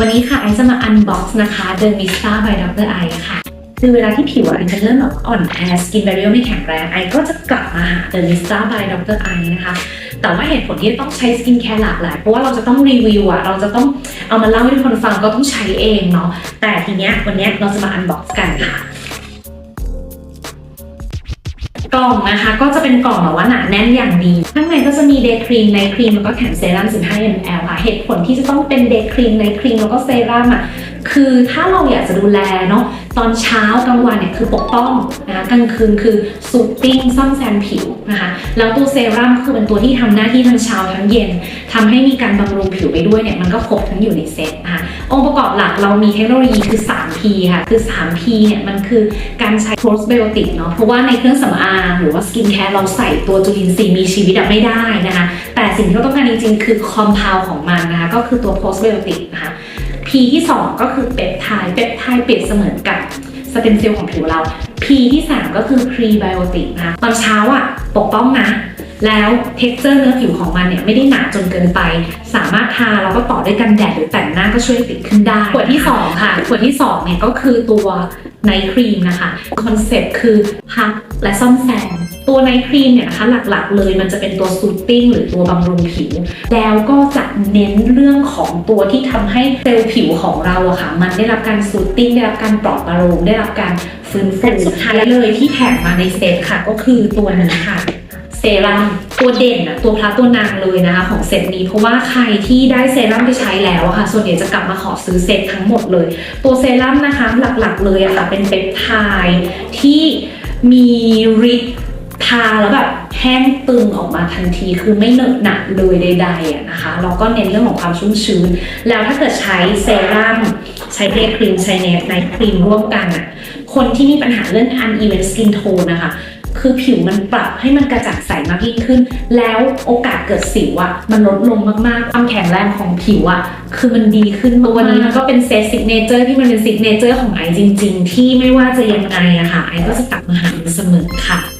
วันนี้ค่ะไอซ์จะมาอันบ็อกซ์นะคะ The Mista by Dr. I ค่ะ คือเวลาที่ผิวอะมันจะเริ่มแบบอ่อนแอสกินแบรียไม่แข็งแรงไอก็จะกลับมาหา The Mista by Dr. I นะคะแต่ว่าเหตุผลที่ต้องใช้สกินแคร์หลากหลาย เพราะว่าเราจะต้องรีวิวอะเราจะต้องเอามาเล่าให้ทุกคนฟังก็ต้องใช้เองเนาะแต่ทีเนี้ยวันเนี้ยเราจะมาอันบ็อกซ์กันค่ะ กล่องนะคะก็จะเป็นกล่องแบบว่าหนาแน่นอย่างดี ข้างในก็จะมีเดย์ครีมในครีมแล้วก็แถมเซรั่ม15 ml ค่ะ เหตุผลที่จะต้องเป็นเดย์ครีมในครีมแล้วก็เซรั่มอะคือถ้าเราอยากจะดูแลเนาะตอนเช้ากลางวันเนี่ยคือปกป้องนะคะกลางคืนคือซูปปิ้งซ่อมแซมผิวนะคะแล้วตัวเซรั่มคือเป็นตัวที่ทำหน้าที่ทั้งเช้าทั้งเย็นทำให้มีการบำรุงผิวไปด้วยเนี่ยมันก็ครบทั้งอยู่ในเซตนะคะองค์ประกอบหลักเรามีเทคโนโลยีคือ 3P ค่ะ คือ 3P เนี่ยมันคือการใช้ postbiotic เนาะเพราะว่าในเครื่องสำอางหรือว่าสกินแคร์เราใส่ตัวจุลินทรีย์มีชีวิตไม่ได้นะคะแต่สิ่งที่เราต้องการจริงๆ คือคอมเพลของมันนะคะก็คือตัว postbiotic นะคะ P ที่ 2 ก็คือเปปไทด์เปปไทด์เปรียบเสมือนกับสเต็มเซลล์ของผิวเรา P ที่ 3 ก็คือ prebiotic นะคะตอนเช้าอะปกป้องนะ แล้ว texture เนื้อผิวของมันเนี่ยไม่ได้หนาจนเกินไป สามารถทาแล้วก็ต่อด้วยกันแดดหรือแต่งหน้าก็ช่วยติดขึ้นได้ขวดที่ 2 ค่ะขวดที่2เนี่ยก็คือตัวไนท์ครีมนะคะคอนเซ็ปต์คือพักและซ่อมแซม ตัวไนท์ครีมเนี่ยนะคะหลักๆเลยมันจะเป็นตัวซูตติ้งหรือตัวบำรุงผิว แล้วก็จะเน้นเรื่องของตัวที่ทำให้เซลล์ผิวของเราอะค่ะมันได้รับการซูตติ้งได้รับการปลอบประโลมได้รับการฟื้นฟูสุดท้ายเลยที่แถมมาในเซตค่ะ ก็คือตัวนี้ค่ะเซรั่มตัวเด่นอะตัวพระตัวนางเลยนะคะของเซตนี้เพราะว่าใครที่ได้เซรั่มไปใช้แล้วอะค่ะ ส่วนใหญ่จะกลับมาขอซื้อเซตทั้งหมดเลย ตัวเซรั่มนะคะหลักๆเลยอะค่ะเป็นเปปไทด์ที่มีฤทธิ์ ทาแล้วแบบแห้งตึงออกมาทันที คือไม่เหนอะหนะเลยใดๆอะนะคะแล้วก็เน้นเรื่องของความชุ่มชื้น แล้วถ้าเกิดใช้เซรั่มใช้เดย์ครีมใช้เนทไนท์ครีมร่วมกันอะคนที่มีปัญหาเรื่อง uneven skin tone นนะคะคือผิวมันปรับให้มันกระจ่างใสมากยิ่งขึ้น แล้วโอกาสเกิดสิวอะมันลดลงมากๆ ความแข็งแรงของผิวอะคือมันดีขึ้นตัวนี้มันก็เป็นเซตซิกเนเจอร์ที่มันเป็นซิกเนเจอร์ของไอจริง ๆ ที่ไม่ว่าจะยังไงอะค่ะ ไอก็จะกลับมาหาเสมอค่ะ